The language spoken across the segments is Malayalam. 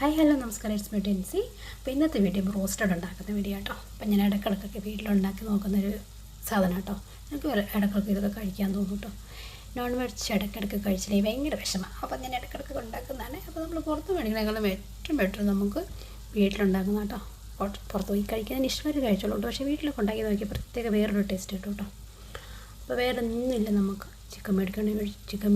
ഹായ് ഹലോ നമസ്കാരം ഇറ്റ്സ് മീ ടെൻസി അപ്പോൾ ഇന്നത്തെ വീഡിയോ റോസ്റ്റഡ് ഉണ്ടാക്കുന്ന വീഡിയോ കേട്ടോ അപ്പം ഞാൻ ഇടക്കിടക്കൊക്കെ വീട്ടിലുണ്ടാക്കി നോക്കുന്നൊരു സാധനം കേട്ടോ എനിക്ക് ഇടക്കിടക്ക് ഇതൊക്കെ കഴിക്കാൻ തോന്നും കേട്ടോ നോൺ വെജ് ഇടക്കിടക്ക് കഴിച്ചില്ലെങ്കിൽ ഭയങ്കര വിഷമമാണ് അപ്പോൾ ഞാൻ ഇടക്കിടക്ക് ഉണ്ടാക്കുന്നതാണ്. അപ്പോൾ നമ്മൾ പുറത്ത് വേണമെങ്കിലും ഏറ്റവും ബെറ്റർ നമുക്ക് വീട്ടിലുണ്ടാക്കുന്ന കേട്ടോ പുറത്ത് പോയി കഴിക്കാൻ ഇഷ്ടമായിട്ട് കഴിച്ചോളൂ. പക്ഷേ വീട്ടിലൊക്കെ ഉണ്ടാക്കി നോക്കി പ്രത്യേക വേറൊരു ടേസ്റ്റ് കിട്ടും കേട്ടോ അപ്പോൾ വേറെ ഒന്നുമില്ല നമുക്ക്. ചിക്കൻ മേടിക്കണമെങ്കിൽ ചിക്കൻ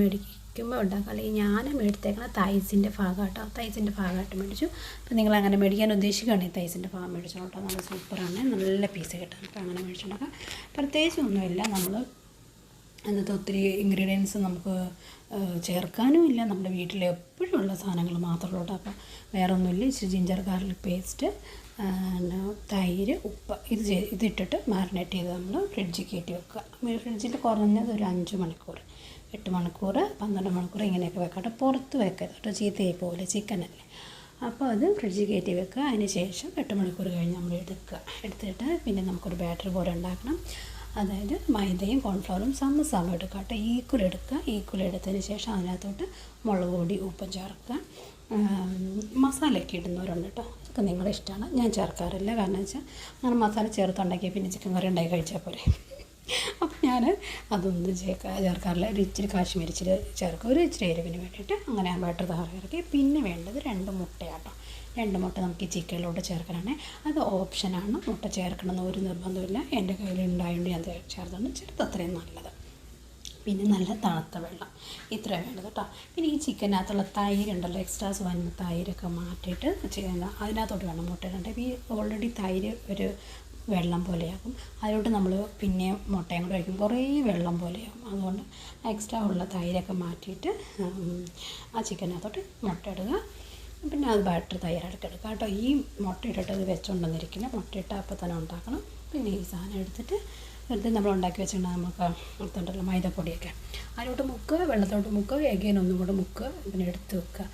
മേടിക്കുമ്പോൾ ഉണ്ടാക്കാം അല്ലെങ്കിൽ ഞാൻ മേടിച്ചേക്കണ തൈസിന്റെ ഭാഗം കേട്ടോ തൈസിന്റെ ഭാഗമായിട്ട് മേടിച്ചു. അപ്പോൾ നിങ്ങൾ അങ്ങനെ മേടിക്കാൻ ഉദ്ദേശിക്കുകയാണെങ്കിൽ തൈസിന്റെ ഭാഗം മേടിച്ചോളൂ നല്ല സൂപ്പറാണ്. നല്ല പീസ് കിട്ടും. അപ്പോൾ അങ്ങനെ മേടിച്ചിട്ടുണ്ടാക്കാം പ്രത്യേകിച്ച് ഒന്നുമില്ല. നമ്മൾ അതിനകത്ത് ഒത്തിരി ഇൻഗ്രീഡിയൻസ് നമുക്ക് ചേർക്കാനും ഇല്ല. നമ്മുടെ വീട്ടിൽ എപ്പോഴും ഉള്ള സാധനങ്ങൾ മാത്രമേ ഉള്ളൂ അപ്പോൾ വേറെ ഒന്നുമില്ല ഇച്ചിരി ജിഞ്ചർ ഗാർലിക് പേസ്റ്റ് തൈര് ഉപ്പ് ഇത് ഇതിട്ടിട്ട് മാറിനേറ്റ് ചെയ്ത് നമ്മൾ ഫ്രിഡ്ജിൽ കയറ്റി വെക്കുക. ഫ്രിഡ്ജിൽ കുറഞ്ഞത് ഒരു അഞ്ച് മണിക്കൂർ എട്ട് മണിക്കൂർ പന്ത്രണ്ട് മണിക്കൂർ ഇങ്ങനെയൊക്കെ വെക്കട്ടെ പുറത്ത് വെക്കരുത് കേട്ടോ ചീത്തയായി പോകില്ല ചിക്കനല്ലേ അപ്പോൾ അത് ഫ്രിഡ്ജിൽ കയറ്റി വെക്കുക. അതിന് ശേഷം എട്ട് മണിക്കൂർ കഴിഞ്ഞ് നമ്മൾ എടുക്കുക. എടുത്തിട്ട് പിന്നെ നമുക്കൊരു ബാറ്റർ പോലെ ഉണ്ടാക്കണം. അതായത് മൈദയും കോൺഫ്ലവറും സമസമം എടുക്കുക കേട്ടോ. ഈക്വൽ എടുക്കുക. ഈക്വൽ എടുത്തതിന് ശേഷം അതിനകത്തോട്ട് മുളക് പൊടി ഉപ്പും ചേർക്കുക. മസാലയൊക്കെ ഇടുന്നവരുണ്ട് കേട്ടോ. അതൊക്കെ നിങ്ങളുടെ ഇഷ്ടമാണ്. ഞാൻ ചേർക്കാറില്ല. കാരണം വെച്ചാൽ അങ്ങനെ മസാല ചേർത്തുണ്ടാക്കിയാൽ പിന്നെ ചിക്കൻ കറി ഉണ്ടാക്കി കഴിച്ചാൽ പോരെ. അപ്പം ഞാൻ അതൊന്ന് ചേർക്കാ ചേർക്കാറില്ല. ഒരു ഇച്ചിരി കാശ്മീരി ഇച്ചിരി ചേർക്കും ഒരു ഇച്ചിരി എരിവിന് വേണ്ടിയിട്ട് അങ്ങനെ ബാറ്റർ തയ്യാറാക്കി ഇറക്കി പിന്നെ വേണ്ടത് രണ്ട് മുട്ടയാട്ടോ. രണ്ട് മുട്ട നമുക്ക് ഈ ചിക്കനിലോട്ട് ചേർക്കാനാണ് അത് ഓപ്ഷനാണ് മുട്ട ചേർക്കണമെന്ന് ഒരു നിർബന്ധമില്ല എന്റെ കയ്യിൽ ഉണ്ടായതുകൊണ്ട് ഞാൻ ചേർത്തുകൊണ്ട് ചേർത്ത് അത്രയും നല്ലത്. പിന്നെ നല്ല തണുത്ത വെള്ളം. ഇത്ര വേണ്ടത് കേട്ടോ പിന്നെ ഈ ചിക്കനകത്തുള്ള തൈരുണ്ടല്ലോ എക്സ്ട്രാസ് വന്ന തൈരൊക്കെ മാറ്റിയിട്ട് അതിനകത്തോട്ട് വേണം മുട്ട ഇടേണ്ടത് ഈ ഓൾറെഡി തൈര് ഒരു വെള്ളം പോലെയാകും. അതിലോട്ട് നമ്മൾ പിന്നെ മുട്ടയും കൂടെ ഒഴിക്കും. കുറേ വെള്ളം പോലെയാകും. അതുകൊണ്ട് എക്സ്ട്രാ ഉള്ള തൈരൊക്കെ മാറ്റിയിട്ട് ആ ചിക്കനകത്തോട്ട് മുട്ട ഇടുക. പിന്നെ അത് ബാറ്റർ തയ്യാറെടുക്കെടുക്കുക കേട്ടോ. ഈ മുട്ട ഇട്ടിട്ട് അത് വെച്ചുകൊണ്ടെന്നിരിക്കില്ല മുട്ട ഇട്ട് അപ്പം തന്നെ ഉണ്ടാക്കണം. പിന്നെ ഈ സാധനം എടുത്തിട്ട് വെറുതെ നമ്മൾ ഉണ്ടാക്കി വെച്ചിട്ടുണ്ട് നമുക്ക് എടുത്തുണ്ടല്ലോ മൈദപ്പൊടിയൊക്കെ. അതിലോട്ട് മുക്കുക വെള്ളത്തോട്ട് മുക്കുക എഗൈൻ ഒന്നും കൂടെ മുക്കുക പിന്നെ എടുത്ത് വെക്കുക.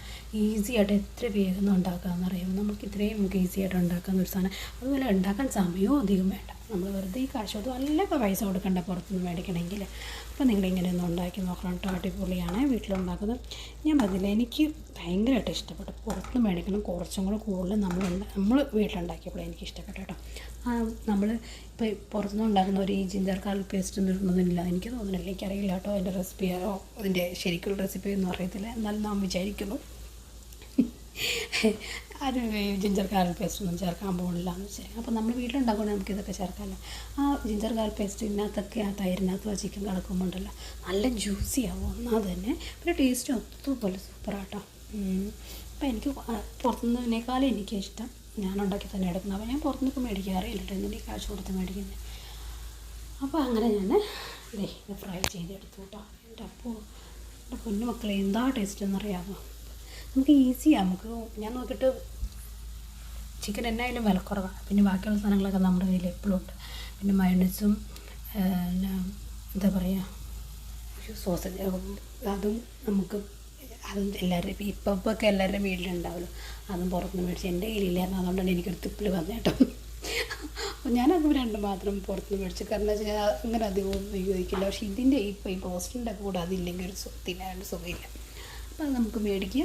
ഈസി ആയിട്ട് എത്ര വേഗം ഉണ്ടാക്കുക എന്നറിയാമോ നമുക്ക് ഇത്രയും നമുക്ക് ഈസി ആയിട്ട് ഉണ്ടാക്കാവുന്ന ഒരു സാധനം. അതുപോലെ ഉണ്ടാക്കാൻ സമയവും അധികം വേണ്ട. നമ്മൾ വെറുതെ ഈ കാശ് അത് നല്ല പൈസ കൊടുക്കേണ്ട പുറത്തുനിന്ന് മേടിക്കണമെങ്കിൽ. അപ്പോൾ നിങ്ങളിങ്ങനെ ഒന്ന് ഉണ്ടാക്കി നോക്കണം കേട്ടോ അടിപൊളിയാണ് വീട്ടിലുണ്ടാക്കുന്നത്. ഞാൻ പറഞ്ഞില്ല എനിക്ക് ഭയങ്കരമായിട്ട് ഇഷ്ടപ്പെട്ടു. പുറത്തുനിന്ന് മേടിക്കണം കുറച്ചും കൂടെ കൂടുതൽ നമ്മൾ നമ്മൾ വീട്ടിലുണ്ടാക്കിയപ്പോൾ എനിക്ക് ഇഷ്ടപ്പെട്ടു കേട്ടോ. നമ്മൾ ഇപ്പോൾ പുറത്തുനിന്ന് ഉണ്ടാക്കുന്ന ഒരു ഈ ജിഞ്ചർ ഗാർലിക് പേസ്റ്റ് ഒന്നും ഇടുന്നില്ല എനിക്ക് തോന്നുന്നില്ല എനിക്കറിയില്ല കേട്ടോ അതിന്റെ റെസിപ്പിയോ അതിന്റെ ശരിക്കുള്ള റെസിപ്പി ഒന്നും അറിയത്തില്ല എന്നാലും നാം വിചാരിക്കുന്നു. അത് ജിഞ്ചർ ഗാർലിക് പേസ്റ്റ് ഒന്നും ചേർക്കാൻ പോകണില്ല എന്ന് വെച്ചാൽ അപ്പോൾ നമ്മൾ വീട്ടിലുണ്ടാക്കുമ്പോൾ നമുക്ക് ഇതൊക്കെ ചേർക്കാമല്ലോ ആ ജിഞ്ചർ ഗാർലിക് പേസ്റ്റ് ഇതിനകത്തൊക്കെ ആ തൈരിനകത്ത് ചിക്കൻ കിടക്കുമ്പോണ്ടല്ലോ നല്ല ജ്യൂസി ആവും. ഒന്നാമത് തന്നെ പിന്നെ ടേസ്റ്റ് ഒത്തുപോലെ സൂപ്പറാട്ടോ അപ്പോൾ എനിക്ക് പുറത്തുനിന്നതിനേക്കാളും ഞാൻ ഉണ്ടാക്കി തന്നെ എടുക്കുന്നത്. അപ്പോൾ ഞാൻ പുറത്തുനിന്നൊക്കെ മേടിക്കാറില്ല കേട്ടോ എന്നിട്ട് കാശ് കൊടുത്ത് മേടിക്കുന്നത് അപ്പോൾ അങ്ങനെ ഞാൻ ഇതേ ഇത് ഫ്രൈ ചെയ്തെടുത്തു കേട്ടോ എന്റെ അപ്പോൾ എന്റെ പൊന്നു മക്കളെ എന്താ ടേസ്റ്റ് എന്നറിയാമോ നമുക്ക് ഈസിയാണ് നമുക്ക് ഞാൻ നോക്കിയിട്ട് ചിക്കൻ എന്നായാലും വിലക്കുറവാണ് പിന്നെ ബാക്കിയുള്ള സാധനങ്ങളൊക്കെ നമ്മുടെ കയ്യിൽ എപ്പോഴും ഉണ്ട്. പിന്നെ മയണസും എന്താ പറയുക സോസേജ് അതും നമുക്ക് അതും എല്ലാവരുടെയും ഇപ്പം ഇപ്പൊക്കെ എല്ലാവരുടെയും വീട്ടിലുണ്ടാവുമല്ലോ അതും പുറത്തുനിന്ന് മേടിച്ച് എന്റെ കയ്യിലില്ലായിരുന്നു. അതുകൊണ്ടാണ് എനിക്കൊരു തിപ്പിൽ വന്നത് കേട്ടോ. അപ്പോൾ ഞാനത് രണ്ട് മാത്രം പുറത്തുനിന്ന് മേടിച്ചു. കാരണം വെച്ചാൽ അങ്ങനെ അധികം ഉപയോഗിക്കില്ല. പക്ഷേ ഇതിന്റെ ഇപ്പോൾ ഈ റോസ്റ്റിന്റെ കൂടെ അതില്ലെങ്കിൽ ഒരു തിന്നാനൊരു സുഖമില്ല. അപ്പോൾ അത് നമുക്ക് മേടിക്കുക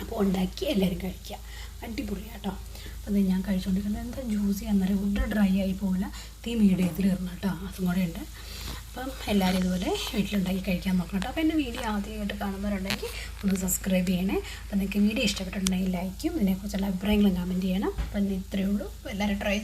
അപ്പോൾ ഉണ്ടാക്കി എല്ലാവരും കഴിക്കുക. അടിപൊളിയാണ് കേട്ടോ അപ്പോൾ അത് ഞാൻ കഴിച്ചുകൊണ്ടിരിക്കുന്നത് എന്താ ജ്യൂസി അന്നേരം ഫുഡ് ഡ്രൈ ആയി പോകില്ല തീ മീഡിയത്തിൽ ഇടണം കേട്ടോ. അതും കൂടെ ഉണ്ട്. അപ്പം എല്ലാവരും ഇതുപോലെ വീട്ടിലുണ്ടാക്കി കഴിക്കാൻ നോക്കണം കേട്ടോ. അപ്പോൾ എന്റെ വീഡിയോ ആദ്യമായിട്ട് കാണുന്നവരുണ്ടെങ്കിൽ ഒന്ന് സബ്സ്ക്രൈബ് ചെയ്യണേ. അപ്പോൾ നിങ്ങൾക്ക് വീഡിയോ ഇഷ്ടപ്പെട്ടിട്ടുണ്ടെങ്കിൽ ലൈക്കും ഇതിനെക്കുറിച്ചുള്ള അഭിപ്രായങ്ങളും കമന്റ് ചെയ്യണം. അപ്പം ഇത്രയേ ഉള്ളൂ. എല്ലാവരും ട്രൈ